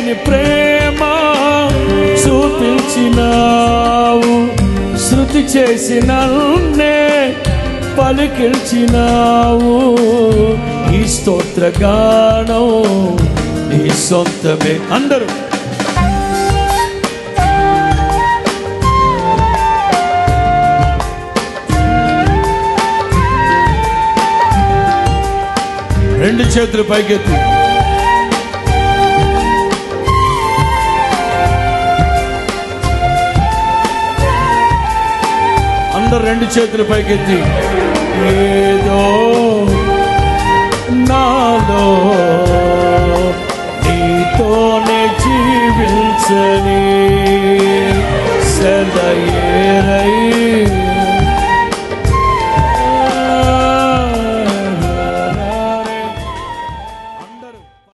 లేని ప్రేమ చూపించినావు. శృతి చేసిన పలికిల్చినావు ఈ స్తోత్రగానం నీ సొంతమే. అందరూ. రెండు చేతులు పైకెత్తి. అందరు రెండు చేతులు పైకెత్తి. ఏదో నాలో నీతోనే జీవించని సెలయేరై